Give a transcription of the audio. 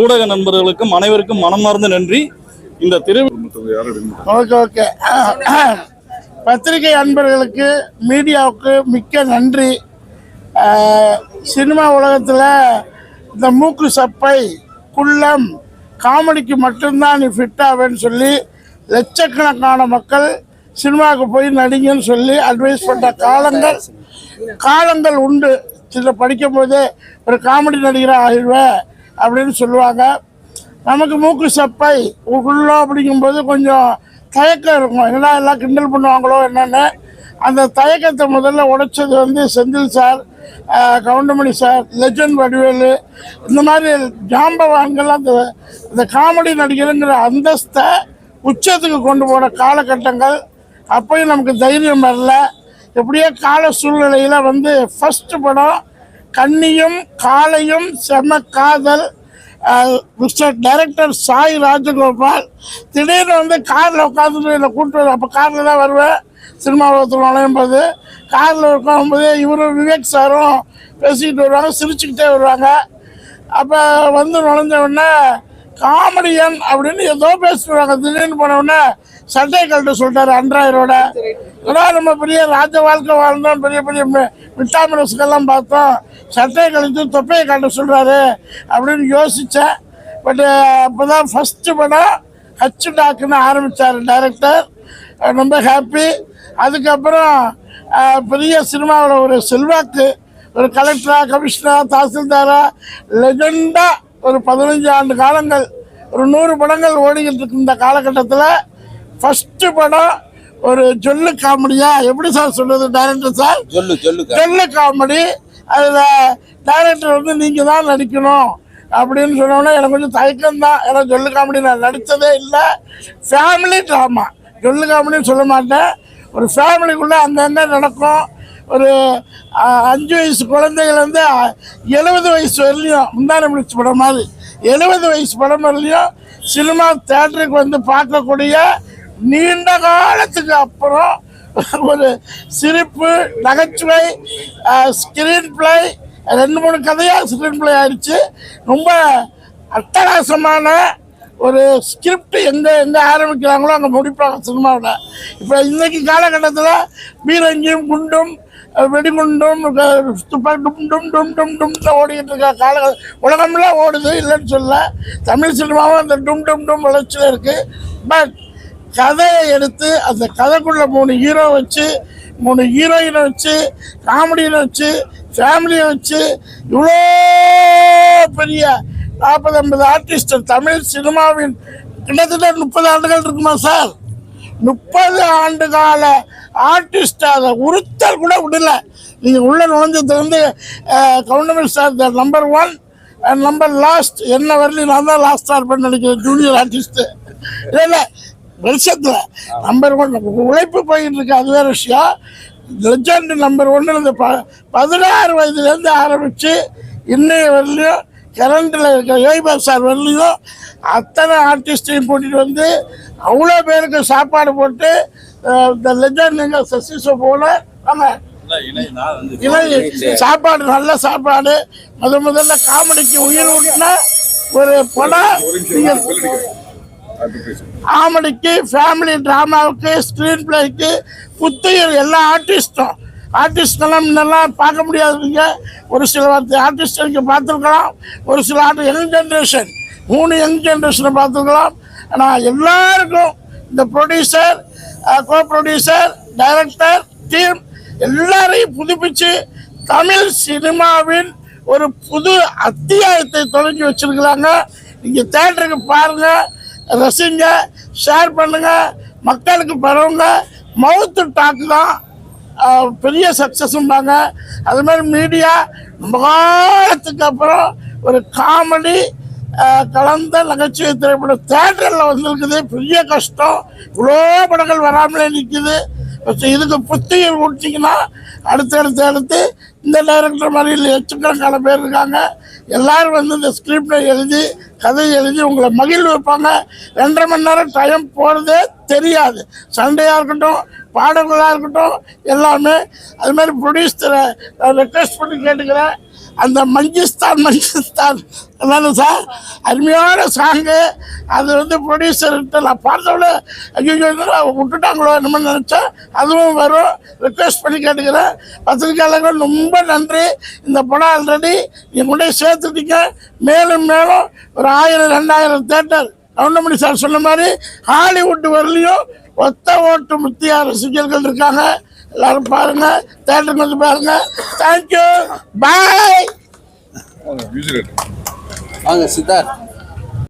ஊடக நண்பர்களுக்கும் அனைவருக்கும் மனமார்ந்த நன்றி. இந்த திரு ஓகே ஓகே. பத்திரிகை அன்பர்களுக்கு மீடியாவுக்கு மிக்க நன்றி. சினிமா உலகத்தில் இந்த மூக்கு சப்பை குள்ளம் காமெடிக்கு மட்டும்தான் நீ ஃபிட்டாவேன்னு சொல்லி லட்சக்கணக்கான மக்கள் சினிமாவுக்கு போய் நடிங்கன்னு சொல்லி அட்வைஸ் பண்ண காலங்கள் காலங்கள் உண்டு. சில படிக்கும் போதே ஒரு காமெடி நடிகராக ஆயிடுவேன் அப்படின்னு சொல்லுவாங்க. நமக்கு மூக்கு சப்பை உள்ளோ அப்படிங்கும்போது கொஞ்சம் தயக்கம் இருக்கும். என்னடா எல்லாம் கிண்டல் பண்ணுவாங்களோ என்னென்னு. அந்த தயக்கத்தை முதல்ல உடைச்சது வந்து Senthil sir Goundamani sir legend Vadivelu. இந்த மாதிரி ஜாம்பவான்கள் அந்த இந்த காமெடி நடிகருங்கிற அந்தஸ்தை உச்சத்துக்கு கொண்டு போன காலகட்டங்கள். அப்பயும் நமக்கு தைரியம் வரல. எப்படியோ கால சூழ்நிலையில் வந்து ஃபஸ்ட்டு படம் கன்னியும் காளையும் செம காதல் மிஸ்டர் டைரக்டர் சாய் ராஜகோபால். திடீர்னு வந்து காரில் உட்காந்துட்டு என்னை கூப்பிட்டு அப்போ காரில் தான் வருவேன். சினிமா உலகத்தில் நுழையும் போது காரில் உட்காரும்போது இவரும் விவேக் சாரும் பேசிக்கிட்டு வருவாங்க சிரிச்சுக்கிட்டே வருவாங்க. அப்போ வந்து நுழைஞ்ச உடனே காமெடியன் அப்படின்னு ஏதோ பேசுவாங்க திடீர்னு போன உடனே சட்டை கழட்ட சொல்லிட்டாரு அன்றாயரோட ஏன்னா நம்ம பெரிய ராஜ வாழ்க்கை வாழ்ந்தோம். பெரிய பெரிய மி- பார்த்தோம் சட்டையை கழித்து தொப்பையை காட்ட சொல்கிறாரு அப்படின்னு யோசித்தேன் பட்டு uh, அப்போ தான் ஃபஸ்ட்டு படம் ஹச்சு டாக்குன்னு ஆரம்பித்தார் டைரக்டர் ரொம்ப ஹாப்பி அதுக்கப்புறம் uh, பெரிய சினிமாவில் ஒரு செல்வாக்கு ஒரு கலெக்டராக கமிஷனராக தாசில்தாரா லெஜெண்டாக ஒரு பதினஞ்சு ஆண்டு காலங்கள் ஒரு நூறு படங்கள் ஓடிக்கிட்டு இருக்கு இந்த காலகட்டத்தில் ஃபஸ்ட்டு படம் ஒரு ஜொல்லு காமெடியா? எப்படி சார் சொல்றது டைரக்டர் சார் ஜொல்லு காமெடி. அதில் டைரக்டர் வந்து நீங்கள் தான் நடிக்கணும். அப்படின்னு சொன்னோன்னே எனக்கு கொஞ்சம் தயக்கம் தான். ஏன்னா ஜொல்லு காமெடி நான் நடித்ததே இல்லை. ஃபேமிலி ட்ராமா ஜொல்லு காமெடின்னு சொல்ல மாட்டேன். ஒரு ஃபேமிலிக்குள்ளே அங்கங்கே நடக்கும்? ஒரு அஞ்சு வயசு குழந்தைகள் எழுபது வயசு வரலையும் முந்தான முடிச்சு படம் மாதிரி எழுபது வயசு படம் வரலையும் சினிமா தேட்டருக்கு வந்து பார்க்கக்கூடிய நீண்ட காலத்துக்கு அப்புறம் ஒரு சிரிப்பு நகைச்சுவை ஸ்கிரீன் பிளே ரெண்டு மூணு கதையாக ஸ்கிரீன் பிளே ஆயிடுச்சு. ரொம்ப அட்டகாசமான ஒரு ஸ்கிரிப்ட் எங்கே எங்கே ஆரம்பிக்கிறாங்களோ அங்கே முடிப்பாங்க சினிமாவில் இப்போ இன்னைக்கு காலகட்டத்தில் பீரங்கியும் குண்டும் வெடிகுண்டும் துப்பாக்கி டும் டும் டும் டும் டும் தான் ஓடிக்கிட்டு இருக்க கால உலகம்லாம் ஓடுது இல்லைன்னு சொல்ல தமிழ் சினிமாவும் அந்த டும் டும் டும் வளர்ச்சியில் இருக்குது பட் கதையை எடுத்து அந்த கதைக்குள்ள மூணு ஹீரோ வச்சு மூணு ஹீரோயினை வச்சு காமெடியினை வச்சு ஃபேமிலியை வச்சு இவ்வளோ பெரிய நாற்பது ஐம்பது ஆர்டிஸ்ட் தமிழ் சினிமாவின் கிட்டத்தட்ட முப்பது ஆண்டுகள் இருக்குமா சார் முப்பது ஆண்டு கால ஆர்டிஸ்ட் அதை உறுத்தல் கூட விடல. நீங்கள் உள்ள நுழைஞ்சது வந்து கவுண்டமில் sir the number one and number last என்ன வரலையும் நான் தான் லாஸ்ட் ஸ்டார் பண்ண நினைக்கிறேன் ஜூனியர் ஆர்டிஸ்ட்டு இல்லை. இல்லை வருஷத்தில் நம்பர் ஒன் உழைப்பு போயிட்டு இருக்கு அது வேற விஷயம். லெஜண்ட் நம்பர் ஒன்று இந்த ப பதினாறு வயதுலேருந்து ஆரம்பித்து இன்னைய வரலையும் கரண்டில் இருக்க யோகிபா சார் வரலையும் அத்தனை ஆர்டிஸ்டையும் கூட்டிகிட்டு வந்து அவ்வளோ பேருக்கு சாப்பாடு போட்டு இந்த லெஜண்ட் எங்கள் சசிசோ போல வாங்க. இலை சாப்பாடு நல்ல சாப்பாடு. முத முதல்ல காமெடிக்கு உயிர் ஊட்டினா ஒரு படம் நீங்கள் காமெடிக்கு ஃபேமிலி ட்ராமாவுக்கு ஸ்க்ரீன் பிளேக்கு புத்துயிர் எல்லா ஆர்டிஸ்டும் ஆர்டிஸ்டெல்லாம் முன்னெல்லாம் பார்க்க முடியாதுங்க. ஒரு சில ஆர்டிஸ்டுக்கு பார்த்துருக்கலாம். ஒரு சில ஆர்ட் யங் ஜென்ரேஷன் மூணு யங் ஜென்ரேஷனை பார்த்துருக்கலாம். ஆனால் எல்லாருக்கும் இந்த producer co producer director team எல்லாரையும் புதுப்பிச்சு தமிழ் சினிமாவின் ஒரு புது அத்தியாயத்தை தொடங்கி வச்சிருக்கிறாங்க. நீங்கள் தேட்டருக்கு பாருங்கள் ரசிங்க ஷேர் பண்ணுங்க மக்களுக்கு பரவுங்க மவுத்து டாக்கு தான் பெரிய சக்ஸஸ்ம்பாங்க அது மாதிரி மீடியா ரொம்ப காலத்துக்கு அப்புறம் ஒரு காமெடி கலந்த நகைச்சுவை திரைப்படம் தேட்டரில் வந்திருக்குது. பெரிய கஷ்டம். இவ்வளோ படங்கள் வராமலே நிற்குது இதுக்கு புத்தியில் ஊட்டிங்கன்னா அடுத்து அடுத்து அடுத்து இந்த டைரக்டர் மாதிரி இல்லை எச்சுக்கணக்கான பேர் இருக்காங்க. எல்லாரும் வந்து இந்த ஸ்கிரிப்டை எழுதி கதை எழுதி உங்களை மகிழ்வு வைப்பாங்க ரெண்டரை மணி நேரம் டைம் போகிறதே தெரியாது. சண்டையாக இருக்கட்டும் பாடல்களாக இருக்கட்டும் எல்லாமே. அது மாதிரி ப்ரொடியூசரை ரெக்வஸ்ட் பண்ணி கேட்டுக்கிறேன். அந்த மஞ்சிஸ்தான் மஞ்சிஸ்தான். அதானே சார் அருமையான சாங்கு அது வந்து ப்ரொடியூசர்கிட்ட நான் பார்த்தோட ஐயோ விட்டுட்டாங்களோ என்னமோ நினச்சேன். அதுவும் வரும். ரிக்வெஸ்ட் பண்ணி கேட்டுக்கிறேன். பத்திரிகையாளர்கள் ரொம்ப நன்றி. இந்த படம் ஆல்ரெடி எங்களுடைய சேர்த்துட்டீங்க. மேலும் மேலும் ஒரு ஆயிரம் ரெண்டாயிரம் தேட்டர் கவுண்டமணி சார் சொன்ன மாதிரி ஹாலிவுட் வரலையும் ஒத்த ஓட்டு முத்தியா ரசிகர்கள் இருக்காங்க. எல்லாரும் பாருங்க தேட்டருக்கு வந்து பாருங்க. தேங்க்யூ பாய் வாங்க சித்தார்த்.